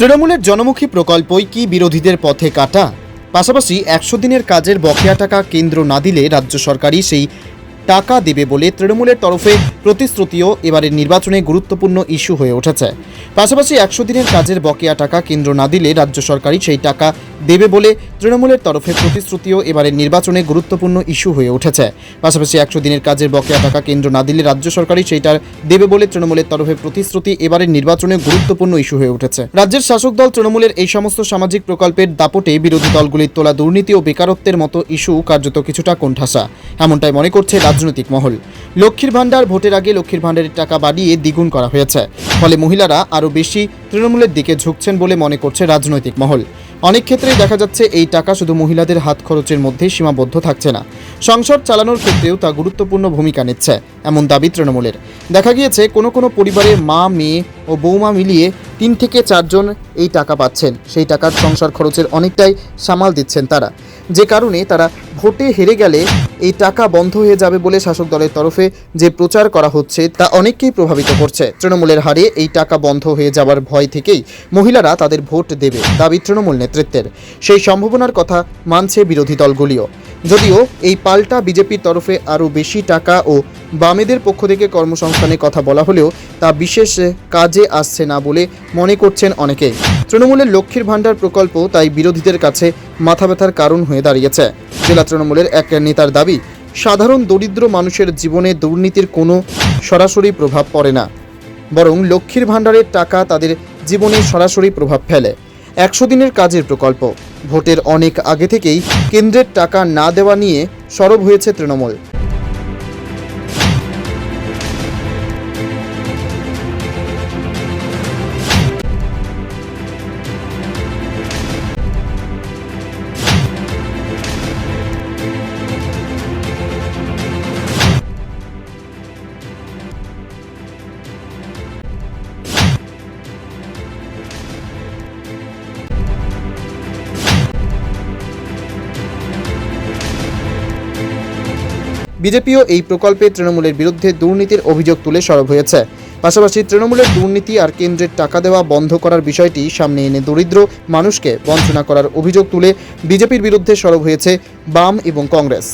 তৃণমূলের জনমুখী প্রকল্পই কি বিরোধীদের পথে কাটা? পাশাপাশি একশো দিনের কাজের বকেয়া টাকা কেন্দ্র না দিলে রাজ্য সরকারই সেই টাকা দেবে বলে তৃণমূলের তরফে প্রতিশ্রুতিও এবারের নির্বাচনে গুরুত্বপূর্ণ ইস্যু হয়ে উঠেছে। পাশাপাশি একশো দিনের কাজের বকেয়া টাকা কেন্দ্র না দিলে রাজ্য সরকারই সেই টাকা দেবে বলে তৃণমূলের তরফে প্রতিশ্রুতিও এবারের নির্বাচনে গুরুত্বপূর্ণ ইস্যু হয়ে উঠেছে। পাশাপাশি একশো দিনের কাজের বকেয়া টাকা কেন্দ্র না দিলে রাজ্য সরকারই সেইটা দেবে বলে তৃণমূলের তরফে প্রতিশ্রুতি এবারের নির্বাচনে গুরুত্বপূর্ণ ইস্যু হয়ে উঠেছে। রাজ্যের শাসক দল তৃণমূলের এই সমস্ত সামাজিক প্রকল্পের দাপটে বিরোধী দলগুলির তোলা দুর্নীতি ও বেকারত্বের মতো ইস্যু কার্যত কিছুটা কোণঠাসা। এমনটাই মনে করছে রাজনৈতিক মহল। লক্ষ্মীর ভাণ্ডার ভোটের আগে লক্ষ্মীর ভাণ্ডারের টাকা বাড়িয়ে দ্বিগুণ করা হয়েছে। ফলে মহিলারা আরও বেশি তৃণমূলের দিকে ঝুঁকছেন বলে মনে করছে রাজনৈতিক মহল। অনেক ক্ষেত্রেই দেখা যাচ্ছে এই টাকা শুধু মহিলাদের হাত খরচের মধ্যেই সীমাবদ্ধ থাকছে না। সংসার চালানোর ক্ষেত্রেও তা গুরুত্বপূর্ণ ভূমিকা নিচ্ছে, এমন দাবি তৃণমূলের। দেখা গিয়েছে, কোনো কোনো পরিবারে মা, মেয়ে ও বৌমা মিলিয়ে তিন থেকে চারজন এই টাকা পাচ্ছেন। সেই টাকার সংসার খরচের অনেকটাই সামাল দিচ্ছেন তারা। যে কারণে তারা ভোটে হেরে গেলে এই টাকা বন্ধ হয়ে যাবে বলে শাসক দলের তরফে যে প্রচার করা হচ্ছে, তা অনেককেই প্রভাবিত করছে। তৃণমূলের হারে এই টাকা বন্ধ হয়ে যাওয়ার ভয় থেকেই মহিলারা তাদের ভোট দেবে, দাবি তৃণমূল নেতৃত্বের। সেই সম্ভাবনার কথা মানছে বিরোধী দলগুলিও। যদিও এই পাল্টা বিজেপির তরফে আরও বেশি টাকা ও বামেদের পক্ষ থেকে কর্মসংস্থানের কথা বলা হলেও তা বিশেষ কাজে আসছে না বলে মনে করছেন অনেকেই তৃণমূলের লক্ষ্মীর ভাণ্ডার প্রকল্প তাই বিরোধীদের কাছে মাথা ব্যথার কারণ হয়ে দাঁড়িয়েছে। জেলা তৃণমূলের এক নেতার দাবি, সাধারণ দরিদ্র মানুষের জীবনে দুর্নীতির কোনো সরাসরি প্রভাব পড়ে না। বরং লক্ষ্মীর ভাণ্ডারের টাকা তাদের জীবনে সরাসরি প্রভাব ফেলে। একশো দিনের কাজের প্রকল্প, ভোটের অনেক আগে থেকেই কেন্দ্রের টাকা না দেওয়া নিয়ে সরব হয়েছে তৃণমূল। বিজেপিও এই প্রকল্পে তৃণমূলের বিরুদ্ধে দুর্নীতির অভিযোগ তুলে সরব হয়েছে। পাশাপাশি তৃণমূলের দুর্নীতি আর কেন্দ্রের টাকা দেওয়া বন্ধ করার বিষয়টি সামনে এনে দরিদ্র মানুষকে বঞ্চনা করার অভিযোগ তুলে বিজেপির বিরুদ্ধে সরব হয়েছে বাম এবং কংগ্রেস।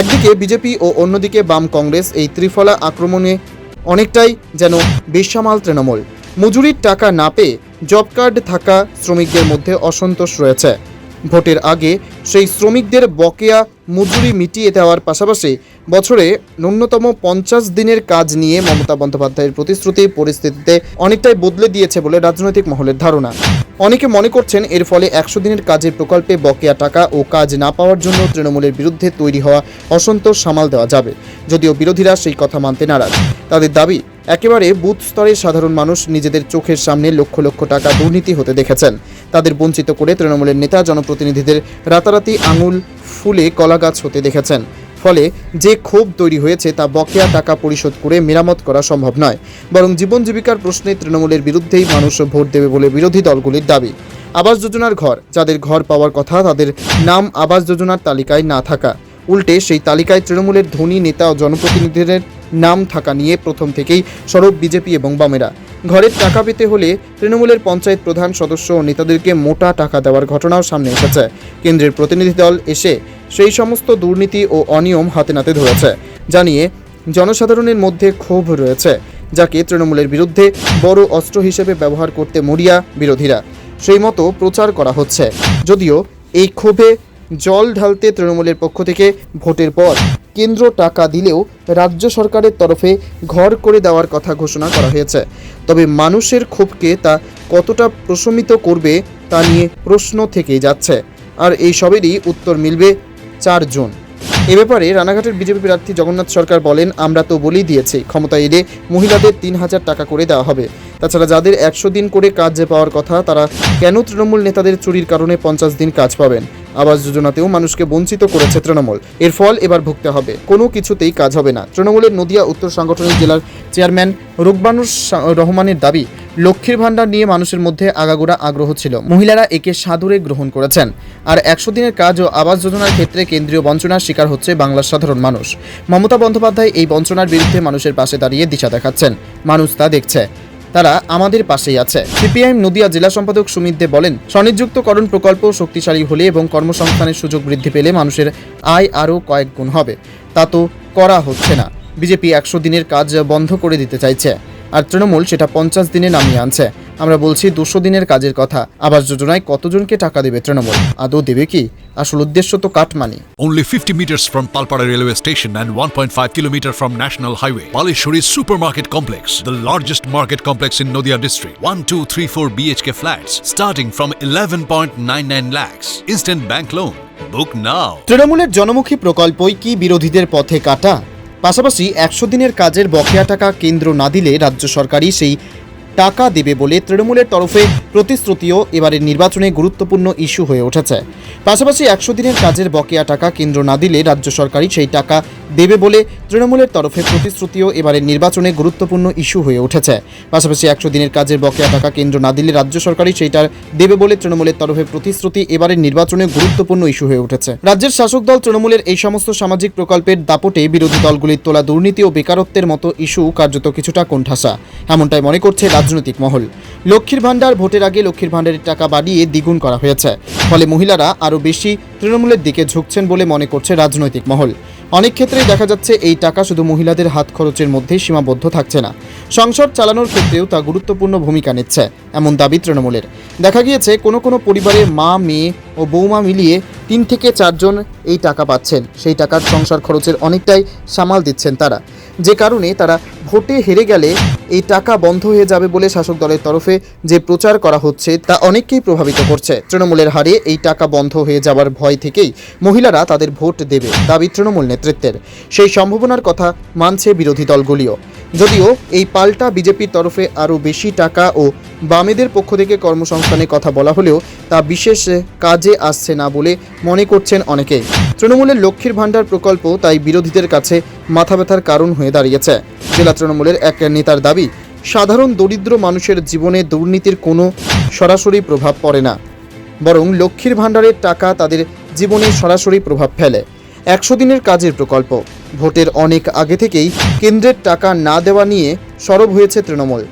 একদিকে বিজেপি ও অন্যদিকে বাম কংগ্রেস এই ত্রিফলা আক্রমণে অনেকটাই যেন বেসামাল তৃণমূল। মজুরির টাকা না পেয়ে জব কার্ড থাকা শ্রমিকদের মধ্যে অসন্তোষ রয়েছে। ভোটের আগে সেই শ্রমিকদের বকেয়া মজুরি মিটিয়ে দেওয়ার পাশাপাশি বছরে ন্যূনতম পঞ্চাশ দিনের কাজ নিয়ে মমতা বন্দ্যোপাধ্যায়ের প্রতিশ্রুতি পরিস্থিতিতে অনেকটাই বদলে দিয়েছে বলে রাজনৈতিক মহলের ধারণা। অনেকে মনে করছেন এর ফলে একশো দিনের কাজের প্রকল্পে বকেয়া টাকা ও কাজ না পাওয়ার জন্য তৃণমূলের বিরুদ্ধে তৈরি হওয়া অসন্তোষ সামাল দেওয়া যাবে, যদিও বিরোধীরা সেই কথা মানতে নারাজ। তাদের দাবি একেবারে বুথ স্তরের সাধারণ মানুষ নিজেদের চোখের সামনে লক্ষ লক্ষ টাকা দুর্নীতি হতে দেখেছেন। তাদের বঞ্চিত করে তৃণমূলের নেতা, জনপ্রতিনিধিদের রাতারাতি আঙুল ফুলে কলাগাছ হতে দেখেছেন। ফলে যে ক্ষোভ তৈরি হয়েছে তা বকেয়া টাকা পরিশোধ করে মেরামত করা সম্ভব নয়। বরং জীবন জীবিকার প্রশ্নে তৃণমূলের বিরুদ্ধেই মানুষ ভোট দেবে বলে বিরোধী দলগুলির দাবি। আবাস যোজনার ঘর, যাদের ঘর পাওয়ার কথা, তাদের নাম আবাস যোজনার তালিকায় না থাকা। উল্টে সেই তালিকায় তৃণমূলের ধনী নেতা ও জনপ্রতিনিধিদের নাম থাকা নিয়ে প্রথম থেকেই সরব বিজেপি এবং বামেরা। ঘরের টাকা পেতে হলে তৃণমূলের পঞ্চায়েত প্রধান সদস্য ও নেতাদেরকে মোটা টাকা দেওয়ার ঘটনাও সামনে এসেছে। কেন্দ্রের প্রতিনিধি দল এসে সেই সমস্ত দুর্নীতি ও অনিয়ম হাতে নাতে ধরেছে। জানিয়ে জনসাধারণের মধ্যে ক্ষোভ রয়েছে, যাকে তৃণমূলের বিরুদ্ধে বড় অস্ত্র হিসেবে ব্যবহার করতে মরিয়া বিরোধীরা। সেই মতো প্রচার করা হচ্ছে। যদিও এই ক্ষোভে জল ঢালতে তৃণমূলের পক্ষ থেকে ভোটের পর কেন্দ্র টাকা দিলেও রাজ্য সরকারের তরফে ঘর করে দেওয়ার কথা ঘোষণা করা হয়েছে। তবে মানুষের ক্ষোভকে তা কতটা প্রশমিত করবে তা নিয়ে প্রশ্ন থেকেই যাচ্ছে। আর এই সবেরই উত্তর মিলবে চারজন। এ ব্যাপারে রানাঘাটের বিজেপি প্রার্থী জগন্নাথ সরকার বলেন, আমরা তো বলেই দিয়েছি ক্ষমতা এলে মহিলাদের তিন হাজার টাকা করে দেওয়া হবে। তাছাড়া যাদের একশো দিন করে কাজ যে পাওয়ার কথা, তারা কেন তৃণমূল নেতাদের চুরির কারণে পঞ্চাশ দিন কাজ পাবেন? আবাস যোজনাতেও মানুষকে বঞ্চিত করেছে তৃণমূল। এর ফল এবার ভুগতে হবে। কোনো কিছুতেই কাজ হবে না। তৃণমূলের নদিয়া উত্তর সাংগঠনিক জেলার চেয়ারম্যান রুকবানুর রহমানের দাবি, লক্ষ্মীর ভাণ্ডার নিয়ে মানুষের মধ্যে আগাগোড়া আগ্রহ ছিল। মহিলারা একে সাদরে গ্রহণ করেছেন। আর একশো দিনের কাজ ও আবাস যোজনার ক্ষেত্রে কেন্দ্রীয় বঞ্চনার শিকার হচ্ছে বাংলার সাধারণ মানুষ। মমতা বন্দ্যোপাধ্যায় এই বঞ্চনার বিরুদ্ধে মানুষের পাশে দাঁড়িয়ে দিশা দেখাচ্ছেন। মানুষ তা দেখছে। তারা আমাদের পাশেই আছে। সিপিআইএম নদিয়া জেলা সম্পাদক সুমিত দে বলেন, স্বনিযুক্তকরণ প্রকল্প শক্তিশালী হলে এবং কর্মসংস্থানের সুযোগ বৃদ্ধি পেলে মানুষের আয় আরও কয়েক গুণ হবে। তা তো করা হচ্ছে না। বিজেপি একশো দিনের কাজ বন্ধ করে দিতে চাইছে। আর তৃণমূল সেটা পঞ্চাশ দিনে নামিয়ে আনছে আমরা বলছি দুশো দিনের কাজের কথা আবাস যোজনায় কতজনকে টাকা দেবে তৃণমূল আদৌ দেবে কি আসল উদ্দেশ্য তো cut money Only 50 meters from Palpara railway station and 1.5 kilometer from National Highway. Palishuri Supermarket Complex, the largest market complex in Noida district. 1, 2, 3, 4 BHK flats starting from 11.99 lakhs. Instant bank loan. Book now. তৃণমূলের জনমুখী প্রকল্পই কি বিরোধীদের পথে কাটা পাশাপাশি একশো দিনের কাজের বকেয়া টাকা কেন্দ্র না দিলে রাজ্য সরকারই সেই টাকা দেবে বলে তৃণমূলের তরফে প্রতিশ্রুতিও এবারের নির্বাচনে গুরুত্বপূর্ণ ইস্যু হয়ে উঠেছে। পাশাপাশি একশো দিনের কাজের বকেয়া টাকা কেন্দ্র না দিলে রাজ্য সরকারই সেই টাকা দেবে বলে তৃণমূলের তরফে প্রতিশ্রুতিও এবারের নির্বাচনে গুরুত্বপূর্ণ ইস্যু হয়ে উঠেছে। পাশাপাশি একশো দিনের কাজের বকেয়া টাকা কেন্দ্র না দিলে রাজ্য সরকারই সেইটা দেবে বলে তৃণমূলের তরফে প্রতিশ্রুতি এবারের নির্বাচনে গুরুত্বপূর্ণ ইস্যু হয়ে উঠেছে। রাজ্যের শাসক দল তৃণমূলের এই সমস্ত সামাজিক প্রকল্পের দাপটে বিরোধী দলগুলির তোলা দুর্নীতি ও বেকারত্বের মতো ইস্যু কার্যত কিছুটা কোণঠাসা। এমনটাই মনে করছে রাজনৈতিক মহল। লক্ষ্মীর ভাণ্ডার ভোটের আগে লক্ষ্মীর ভাণ্ডারের টাকা বাড়িয়ে দ্বিগুণ করা হয়েছে। ফলে মহিলারা আরও বেশি তৃণমূলের দিকে ঝুঁকছেন বলে মনে করছে রাজনৈতিক মহল। অনেক ক্ষেত্রেই দেখা যাচ্ছে এই টাকা শুধু মহিলাদের হাত খরচের মধ্যেই সীমাবদ্ধ থাকছে না। সংসার চালানোর ক্ষেত্রেও তা গুরুত্বপূর্ণ ভূমিকা নিচ্ছে, এমন দাবি তৃণমূলের। দেখা গিয়েছে, কোনো কোনো পরিবারে মা, মেয়ে ও বৌমা মিলিয়ে তিন থেকে চারজন এই টাকা পাচ্ছেন। সেই টাকার সংসার খরচের অনেকটাই সামাল দিচ্ছেন তারা। যে কারণে তারা ভোটে হেরে গেলে এই টাকা বন্ধ হয়ে যাবে বলে শাসক দলের তরফে যে প্রচার করা হচ্ছে তা অনেককেই প্রভাবিত করছে। তৃণমূলের হারে এই টাকা বন্ধ হয়ে যাওয়ার ভয় থেকেই মহিলারা তাদের ভোট দেবে, দাবি তৃণমূল নেতৃত্বের। সেই সম্ভাবনার কথা মানছে বিরোধী দলগুলিও। যদিও এই পাল্টা বিজেপির তরফে আরও বেশি টাকা ও বামেদের পক্ষ থেকে কর্মসংস্থানের কথা বলা হলেও তা বিশেষ কাজে আসছে না বলে মনে করছেন অনেকেই। তৃণমূলের লক্ষ্মীর ভাণ্ডার প্রকল্প তাই বিরোধীদের কাছে মাথা ব্যথার কারণ হয়ে দাঁড়িয়েছে। জেলা তৃণমূলের এক নেতার দাবি, সাধারণ দরিদ্র মানুষের জীবনে দুর্নীতির কোনো সরাসরি প্রভাব পড়ে না। বরং লক্ষ্মীর ভাণ্ডারের টাকা তাদের জীবনে সরাসরি প্রভাব ফেলে। একশো দিনের কাজের প্রকল্প, ভোটের অনেক আগে থেকেই কেন্দ্রের টাকা না দেওয়া নিয়ে সরব হয়েছে তৃণমূল।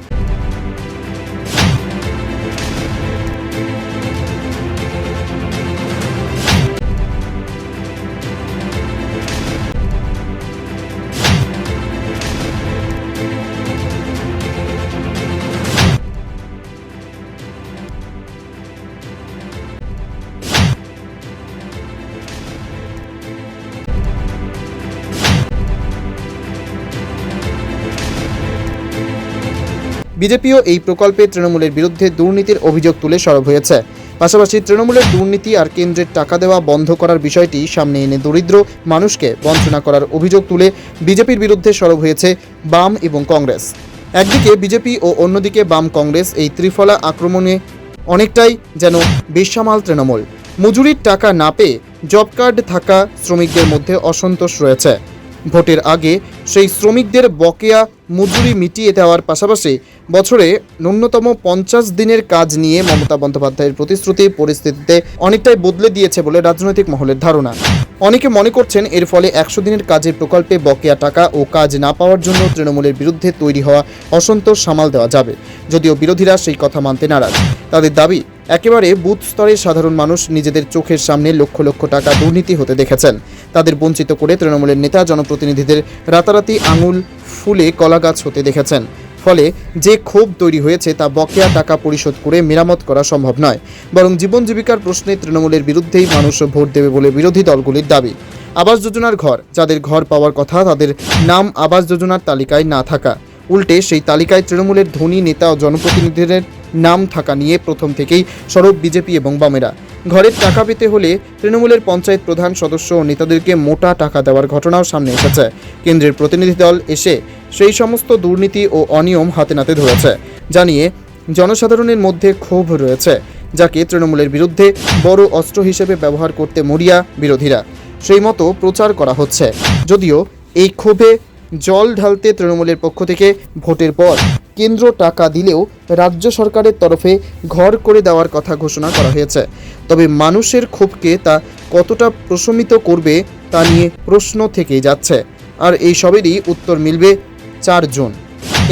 বিজেপিও এই প্রকল্পে তৃণমূলের বিরুদ্ধে দুর্নীতির অভিযোগ তুলে সরব হয়েছে। পাশাপাশি তৃণমূলের দুর্নীতি আর কেন্দ্রের টাকা দেওয়া বন্ধ করার বিষয়টি সামনে এনে দরিদ্র মানুষকে বঞ্চনা করার অভিযোগ তুলে বিজেপির বিরুদ্ধে সরব হয়েছে বাম এবং কংগ্রেস। একদিকে বিজেপি ও অন্যদিকে বাম কংগ্রেস এই ত্রিফলা আক্রমণে অনেকটাই যেন বেসামাল তৃণমূল। মজুরির টাকা না পেয়ে জব কার্ড থাকা শ্রমিকদের মধ্যে অসন্তোষ রয়েছে। ভোটের আগে সেই শ্রমিকদের বকেয়া মজুরি মিটিয়ে দেওয়ার পাশাপাশি বছরে ন্যূনতম পঞ্চাশ দিনের কাজ নিয়ে মমতা বন্দ্যোপাধ্যায়ের প্রতিশ্রুতি পরিস্থিতিতে অনেকটাই বদলে দিয়েছে বলে রাজনৈতিক মহলের ধারণা। অনেকে মনে করছেন এর ফলে একশো দিনের কাজের প্রকল্পে বকেয়া টাকা ও কাজ না পাওয়ার জন্য তৃণমূলের বিরুদ্ধে তৈরি হওয়া অসন্তোষ সামাল দেওয়া যাবে, যদিও বিরোধীরা সেই কথা মানতে নারাজ। তাদের দাবি, একেবারে বুথ স্তরে সাধারণ মানুষ নিজেদের চোখের সামনে লক্ষ লক্ষ টাকা দুর্নীতি হতে দেখেছেন। তাদের বঞ্চিত করে তৃণমূলের নেতা জনপ্রতিনিধিদের রাতারাতি আঙুল ফুলে কলা গাছ হতে দেখেছেন। ফলে যে ক্ষোভ তৈরি হয়েছে তা বকেয়া টাকা পরিশোধ করে মেরামত করা সম্ভব নয়। বরং জীবন জীবিকার প্রশ্নে তৃণমূলের বিরুদ্ধেই মানুষ ভোট দেবে বলে বিরোধী দলগুলির দাবি। আবাস যোজনার ঘর, যাদের ঘর পাওয়ার কথা তাদের নাম আবাস যোজনার তালিকায় না থাকা। উল্টে সেই তালিকায় তৃণমূলের ধনী নেতা ও জনপ্রতিনিধিদের নাম থাকা নিয়ে প্রথম থেকেই সরব বিজেপি এবং বামেরা। ঘরের টাকা পেতে হলে তৃণমূলের পঞ্চায়েত প্রধান সদস্য ও নেতাদেরকে মোটা টাকা দেওয়ার ঘটনাও সামনে এসেছে। কেন্দ্রের প্রতিনিধি দল এসে সেই সমস্ত দুর্নীতি ও অনিয়ম হাতে নাতে ধরেছে। জানিয়ে জনসাধারণের মধ্যে ক্ষোভ রয়েছে, যাকে তৃণমূলের বিরুদ্ধে বড় অস্ত্র হিসেবে ব্যবহার করতে মরিয়া বিরোধীরা। সেই মতো প্রচার করা হচ্ছে। যদিও এই ক্ষোভে জল ঢালতে তৃণমূলের পক্ষ থেকে ভোটের পর কেন্দ্র টাকা দিলেও রাজ্য সরকারের তরফে ঘর করে দেওয়ার কথা ঘোষণা করা হয়েছে। তবে মানুষের ক্ষোভকে তা কতটা প্রশমিত করবে তা নিয়ে প্রশ্ন থেকেই যাচ্ছে। আর এই সবেরই উত্তর মিলবে চারজন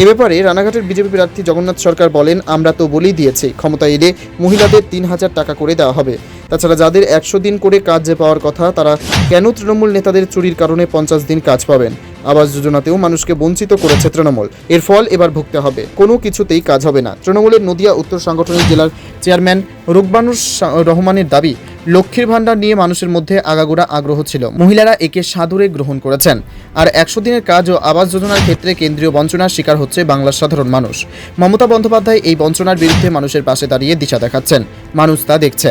এ ব্যাপারে রানাঘাটের বিজেপি প্রার্থী জগন্নাথ সরকার বলেন, আমরা তো বলেই দিয়েছি ক্ষমতা এলে মহিলাদের তিন হাজার টাকা করে দেওয়া হবে। তাছাড়া যাদের একশো দিন করে কাজ পাওয়ার কথা, তারা কেন তৃণমূল নেতাদের চুরির কারণে পঞ্চাশ দিন কাজ পাবেন? আবাস যোজনাতেও মানুষকে বঞ্চিত করেছে তৃণমূল। এর ফল এবার ভুগতে হবে। কোনো কিছুতেই কাজ হবে না। তৃণমূলের নদিয়া উত্তর সাংগঠনিক জেলার চেয়ারম্যান রুকবানুর রহমানের দাবি, লক্ষ্মীর ভাণ্ডার নিয়ে মানুষের মধ্যে আগাগোড়া আগ্রহ ছিল। মহিলারা একে সাদরে গ্রহণ করেছেন। আর একশো দিনের কাজ ও আবাস যোজনার ক্ষেত্রে কেন্দ্রীয় বঞ্চনার শিকার হচ্ছে বাংলার সাধারণ মানুষ। মমতা বন্দ্যোপাধ্যায় এই বঞ্চনার বিরুদ্ধে মানুষের পাশে দাঁড়িয়ে দিশা দেখাচ্ছেন। মানুষ তা দেখছে।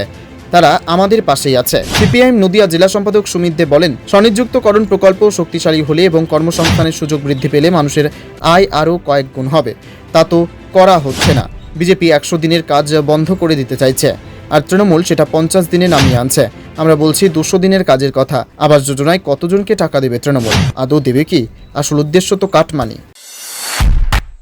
তারা আমাদের পাশেই আছে। সিপিআইএম নদিয়া জেলা সম্পাদক সুমিত বলেন স্বনিযুক্তকরণ প্রকল্প শক্তিশালী হলে এবং কর্মসংস্থানের সুযোগ বৃদ্ধি পেলে মানুষের আয় আরও কয়েক গুণ হবে। তা তো করা হচ্ছে না। বিজেপি একশো দিনের কাজ বন্ধ করে দিতে চাইছে। আর তৃণমূল সেটা পঞ্চাশ দিনে নামিয়ে আনছে। আমরা বলছি দুশো দিনের কাজের কথা। আবাস যোজনায় কতজনকে টাকা দেবে তৃণমূল? আদৌ দেবে কি? আসল উদ্দেশ্য তো কাটমানি।